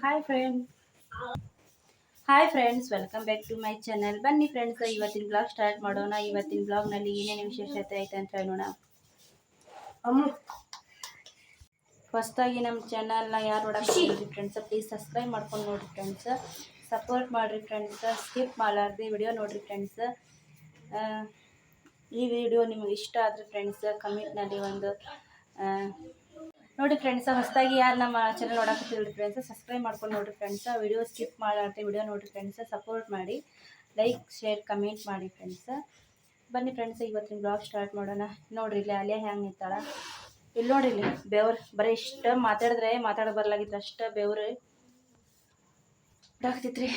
Hi friend hi friends welcome back to my channel ಬನ್ನಿ friends ಇವತ್ತಿನ blog start ಮಾಡೋಣ. ಇವತ್ತಿನ ಬ್ಲಾಗ್ನಲ್ಲಿ ಏನೇನು ವಿಶೇಷತೆ ಐತೆ ಅಂತ ಹೇಳೋಣ. ಹೊಸದಾಗಿ ನಮ್ಮ ಚಾನಲ್ನ ಯಾರು ನೋಡೋಕೆ ಫ್ರೆಂಡ್ಸ್ ಪ್ಲೀಸ್ ಸಬ್ಸ್ಕ್ರೈಬ್ ಮಾಡ್ಕೊಂಡು ನೋಡಿರಿ ಫ್ರೆಂಡ್ಸ್ ಸಪೋರ್ಟ್ ಮಾಡಿರಿ ಫ್ರೆಂಡ್ಸ್ ಸ್ಕಿಪ್ ಮಾಡಲಾರ್ದೆ ವಿಡಿಯೋ ನೋಡಿರಿ ಫ್ರೆಂಡ್ಸ್ ಈ ವಿಡಿಯೋ ನಿಮ್ಗೆ ಇಷ್ಟ ಆದರೆ ಫ್ರೆಂಡ್ಸ್ ಕಮೆಂಟ್ನಲ್ಲಿ ಒಂದು ನೋಡಿ ಫ್ರೆಂಡ್ಸ್ ಹೊಸದಾಗಿ ಯಾರು ನಮ್ಮ ಚಾನಲ್ ನೋಡಕತ್ತಿಲ್ಲ ಫ್ರೆಂಡ್ಸ್ ಸಬ್ಸ್ಕ್ರೈಬ್ ಮಾಡ್ಕೊಂಡು ನೋಡಿರಿ ಫ್ರೆಂಡ್ಸ್ ವಿಡಿಯೋ ಸ್ಕಿಪ್ ಮಾಡಾರ್ದೆ ವಿಡಿಯೋ ನೋಡಿರಿ ಫ್ರೆಂಡ್ಸ್ ಸಪೋರ್ಟ್ ಮಾಡಿ ಲೈಕ್ ಶೇರ್ ಕಮೆಂಟ್ ಮಾಡಿ ಫ್ರೆಂಡ್ಸ್ ಬನ್ನಿ ಫ್ರೆಂಡ್ಸ್ ಇವತ್ತಿನ ಬ್ಲಾಗ್ ಸ್ಟಾರ್ಟ್ ಮಾಡೋಣ. ನೋಡ್ರಿ ಇಲ್ಲಿ ಅಲ್ಲೇ ಹೆಂಗೆ ನಿಂತಾಳ. ಇಲ್ಲಿ ನೋಡ್ರಿ ಇಲ್ಲಿ ಬೆವ್ರು, ಬರೀ ಇಷ್ಟ ಮಾತಾಡಿದ್ರೆ ಮಾತಾಡೋ ಬರ್ಲಾಗಿತ್ತು, ಅಷ್ಟು ಬೆವ್ರು ಇದಾಗ್ತೈತ್ರಿ.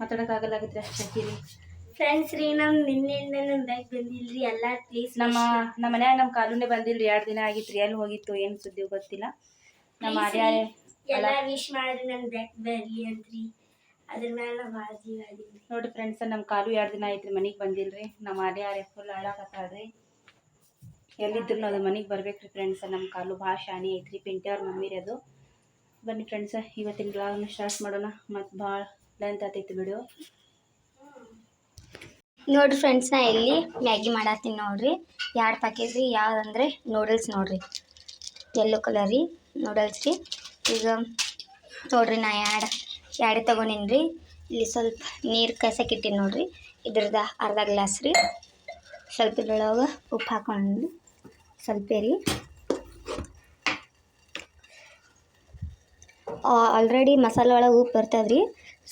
ಮಾತಾಡೋಕ್ಕಾಗಲ್ಲಾಗಿತ್ತು ಅಷ್ಟು ಶಕಿರಿ ಫ್ರೆಂಡ್ಸ್ ರೀ ನಮ್ ನಿನ್ನೆಯಿಂದ ನಮ್ ಬ್ಯಾಗ್ ಬಂದಿಲ್ರಿ ಎಲ್ಲ ಪ್ಲೀಸ್ ನಮ್ಮ ನಮ್ಮ ಮನ್ಯಾಗ ನಮ್ಮ ಕಾಲೂನೆ ಬಂದಿಲ್ರಿ ಎರಡು ದಿನ ಆಗಿತ್ತು ರೀ ಎಲ್ಲಿ ಹೋಗಿತ್ತು ಏನು ಸುದ್ದಿ ಗೊತ್ತಿಲ್ಲ. ನಮ್ಮ ಆರ್ಯಾರೆ ಎಲ್ಲ ವಿಶ್ ಮಾಡ್ರಿ ನನ್ ಬ್ಯಾಗ್ ಬರ್ಲಿ ಅಂತ್ರಿ. ಅದ್ರ ಮೇಲೆ ನಾ ಭಾಳ ಜೀವ ನೋಡ್ರಿ ಫ್ರೆಂಡ್ಸ್ ನಮ್ಮ ಕಾಲು ಎರಡು ದಿನ ಐತ್ರಿ ಮನೆಗೆ ಬಂದಿಲ್ರಿ. ನಮ್ಮ ಆರ್ಯಾರೆ ಆರ್ಯ ಫುಲ್ ಹಾಳಾಗತ್ತಾಳ್ರಿ ಎಲ್ಲಿದ್ರು ಅದು ಮನೆಗೆ ಬರ್ಬೇಕ್ರಿ ಫ್ರೆಂಡ್ಸ್ ನಮ್ಮ ಕಾಲು ಭಾಳ ಶಾನಿ ಐತ್ರಿ ಪಿಂಟಿ ಅವ್ರ ಮಮ್ಮಿರಿ ಅದು. ಬನ್ನಿ ಫ್ರೆಂಡ್ಸ್ ಇವತ್ತಿನ ಬ್ಲಾಗ್ನ ಸ್ಟಾರ್ಟ್ ಮಾಡೋಣ ಮತ್ತು ಭಾಳ ಲೆಂತ್ ಆತೈತಿ ವಿಡಿಯೋ ನೋಡ್ರಿ ಫ್ರೆಂಡ್ಸ್ ನಾ, ಇಲ್ಲಿ ಮ್ಯಾಗಿ ಮಾಡತ್ತೀನಿ ನೋಡ್ರಿ. ಎರಡು ಪ್ಯಾಕೇಜ್ ರೀ ಯಾವುದಂದ್ರೆ ನೂಡಲ್ಸ್ ನೋಡ್ರಿ. ಯೆಲ್ಲೋ ಕಲರ್ ರೀ ನೂಡಲ್ಸ್ ರೀ. ಈಗ ನೋಡ್ರಿ ನಾ ಎರಡು ಎರಡು ತೊಗೊಂಡಿನಿ ರೀ. ಇಲ್ಲಿ ಸ್ವಲ್ಪ ನೀರು ಕಸಕ್ಕೆ ಇಟ್ಟಿನಿ ನೋಡ್ರಿ. ಇದ್ರದ ಅರ್ಧ ಗ್ಲಾಸ್ ರೀ. ಸ್ವಲ್ಪ ಇದ್ರೊಳಗೆ ಉಪ್ಪು ಹಾಕೊಂಡು ಸ್ವಲ್ಪ ರೀ. ಆಲ್ರೆಡಿ ಮಸಾಲೆ ಒಳಗೆ ಉಪ್ಪು ಬರ್ತದ್ರಿ.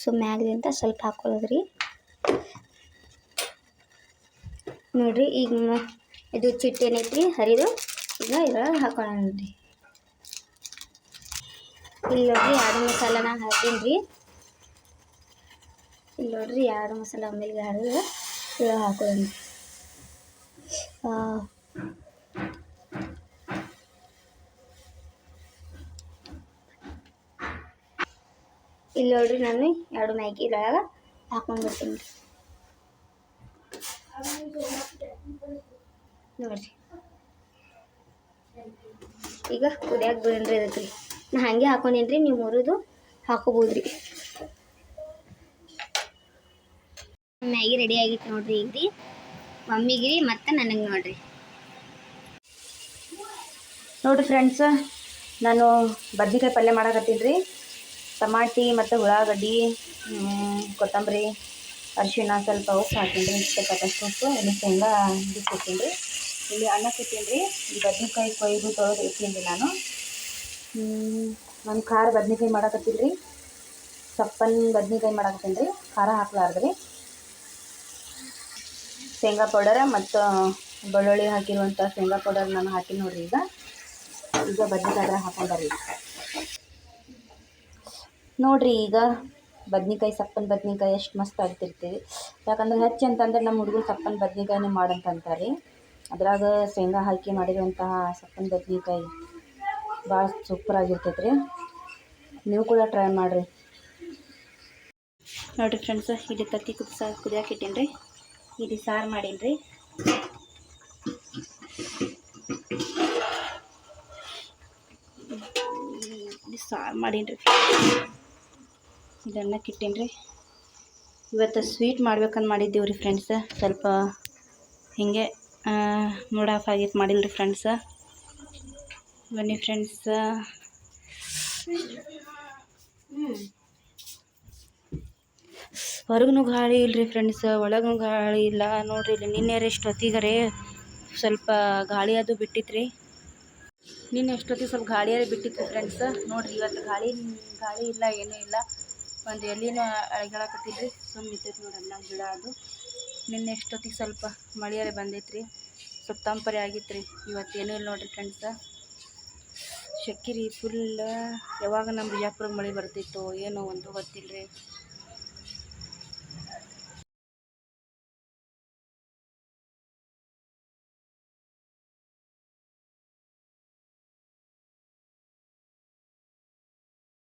ಸೊ ಮ್ಯಾಗ್ಲಿಂದ ಸ್ವಲ್ಪ ಹಾಕೊಳ್ಳೋದು ರೀ ನೋಡ್ರಿ, ಈಗ ಇದು ಚಿಟ್ಟು ಏನೈತ್ರಿ, ಹರಿದು, ಈಗ ಇದ್ರೊಳಗೆ ಹಾಕೋಣ ನೋಡಿರಿ. ಇಲ್ಲಿ ನೋಡ್ರಿ, ಎರಡು ಮಸಾಲನ ಹಾಕೀನಿ ರೀ ಇಲ್ಲಿ ನೋಡ್ರಿ, ಎರಡು ಮಸಾಲ ಆಮೇಲೆ ಹರಿದು, ಇದ್ರೊಳಗೆ ಹಾಕೋಣ ಇಲ್ಲಿ ನೋಡ್ರಿ, ನಾನು ಎರಡು ಮ್ಯಾಗಿ ಇದ್ರೊಳಗೆ ಹಾಕೊಂಡು ಬರ್ತೀನಿ ರೀ ನೋಡ್ರಿ. ಈಗ ಕುದಿಯಾಕ ಬಿಡನ್ರಿ ಅದಕ್ಕೆ ರೀ. ನಾ ಹಾಗೆ ಹಾಕೊಂಡೇನ್ರಿ, ನೀವು ಮುರಿದು ಹಾಕೋಬೋದ್ರಿ. ಮ್ಯಾಗಿ ರೆಡಿ ಆಗಿತ್ತು ನೋಡ್ರಿ ಈಗ ರೀ ಮಮ್ಮಿಗೆ ರೀ ಮತ್ತು ನನಗೆ ನೋಡ್ರಿ. ನೋಡಿರಿ ಫ್ರೆಂಡ್ಸ್ ನಾನು ಬದ್ನಿಕಾಯಿ ಪಲ್ಯ ಮಾಡಕತ್ತೀನಿ ರೀ ಟಮಾಟಿ ಮತ್ತು ಉಳ್ಳಾಗಡ್ಡಿ ಕೊತ್ತಂಬರಿ, ಅರಿಶಿಣ ಸ್ವಲ್ಪ ಉಪ್ಪು ಹಾಕ್ತೀನಿ ರೀ. ಇಷ್ಟಕ್ಕಷ್ಟು ಉಪ್ಪು ಇಲ್ಲಿ ಶೇಂಗಾ ಬಿಟ್ಟಿರ್ತೀನಿ ರೀ. ಇಲ್ಲಿ ಅನ್ನಕ್ಕೆ ರೀ ಬದ್ನೆಕಾಯಿ ಕೊಯ್ದು ತೊಳೆದು ರೀ ನಾನು. ನಾನು ಖಾರ ಬದ್ನೆಕಾಯಿ ಮಾಡಕತ್ತೀನಿ ರೀ ಸಪ್ಪನ್ ಬದ್ನೆಕಾಯಿ ಮಾಡಾಕತ್ತೀನಿ ರೀ ಖಾರ ಹಾಕ್ಲಾರ್ದು ರೀ ಶೇಂಗಾ ಪೌಡರ್ ಮತ್ತು ಬೆಳ್ಳುಳ್ಳಿ ಹಾಕಿರುವಂಥ ಶೇಂಗಾ ಪೌಡರ್ ನಾನು ಹಾಕಿ ನೋಡ್ರಿ ಈಗ. ಈಗ ಬದ್ನಿಕಾಯಿ ಹಾಕೊಂಡ್ರಿ ನೋಡಿರಿ ಈಗ ಬದ್ನಿಕಾಯಿ, ಸಪ್ಪನ ಬದ್ನಿಕಾಯಿ ಎಷ್ಟು ಮಸ್ತ್ ಆಗ್ತಿರ್ತೀವಿ. ಯಾಕಂದ್ರೆ ಹೆಚ್ಚು ಅಂತಂದ್ರೆ ನಮ್ಮ ಹುಡುಗರು ಸಪ್ಪನ ಬದ್ನಿಕಾಯಿನೇ ಮಾಡಂತ ಅಂತಾರೆ ಅದ್ರಾಗ ಶೇಂಗಾ ಹಾಕಿ ಮಾಡಿರುವಂತಹ ಸಪ್ಪನ ಬದ್ನಿಕಾಯಿ ಭಾಳ ಸೂಪರ್ ಆಗಿರ್ತೈತೆ ರೀ ನೀವು ಕೂಡ ಟ್ರೈ ಮಾಡಿರಿ. ನೋಡಿರಿ ಫ್ರೆಂಡ್ಸ್ ಇಲ್ಲಿ ತತ್ತಿ ಕುದಿಸ ಕುದಿಯಾಕೆ ಇಟ್ಟೀನಿ ರೀ ಇಲ್ಲಿ ಸಾರು ಮಾಡೀನಿ ರೀ ಸಾರು ಮಾಡೀನಿ ರೀ ಇದನ್ನ ಇಟ್ಟೀನಿ ರೀ ಇವತ್ತು ಸ್ವೀಟ್ ಮಾಡ್ಬೇಕಂತ ಮಾಡಿದ್ದೀವಿ ರೀ ಫ್ರೆಂಡ್ಸ್ ಸ್ವಲ್ಪ ಹೀಗೆ ಮೂಡ್ ಆಫ್ ಆಗಿತ್ತು ಮಾಡಿಲ್ಲ ರೀ ಫ್ರೆಂಡ್ಸ ಬನ್ನಿ ಫ್ರೆಂಡ್ಸ ಹೊರಗೂ ಗಾಳಿ ಇಲ್ಲರಿ ಫ್ರೆಂಡ್ಸ್ ಒಳಗೂ ಗಾಳಿ ಇಲ್ಲ. ನೋಡ್ರಿ ಇಲ್ಲಿ ನಿನ್ನೆ ಎಷ್ಟೊತ್ತಿಗರೆ ಸ್ವಲ್ಪ ಗಾಳಿ ಅದು ಬಿಟ್ಟಿತ್ರಿ. ನಿನ್ನೆ ಎಷ್ಟೊತ್ತಿಗೆ ಸ್ವಲ್ಪ ಗಾಳಿಯಾರೆ ಬಿಟ್ಟಿತ್ತು ಫ್ರೆಂಡ್ಸ್ ನೋಡ್ರಿ ಇವತ್ತು ಗಾಳಿ ಗಾಳಿ ಇಲ್ಲ, ಏನೂ ಇಲ್ಲ. ಒಂದು ಎಲ್ಲಿನೂ ಅಳಗಾಡಕತ್ತಿದ್ರಿ? ಸುಮ್ಮನೆ ಇತ್ತೈತೆ ನೋಡಿ ಅಲ್ಲ ಗಿಡ ಅದು. ನಿನ್ನೆ ಎಷ್ಟೊತ್ತಿಗೆ ಸ್ವಲ್ಪ ಮಳೆಯಾರೆ ಬಂದೈತೆ ರೀ ಸ್ವಲ್ಪ ತಂಪರಿ ಆಗಿತ್ತು ರೀ ಇವತ್ತೇನೂ ಇಲ್ಲ ನೋಡ್ರಿ ಫ್ರೆಂಡ್ಸ ಶಕ್ಕಿರಿ ಫುಲ್ ಯಾವಾಗ ನಮ್ಮ ಬಿಜಾಪುರ ಮಳೆ ಬರ್ತಿತ್ತು ಏನೋ ಒಂದು ಗೊತ್ತಿಲ್ಲ ರೀ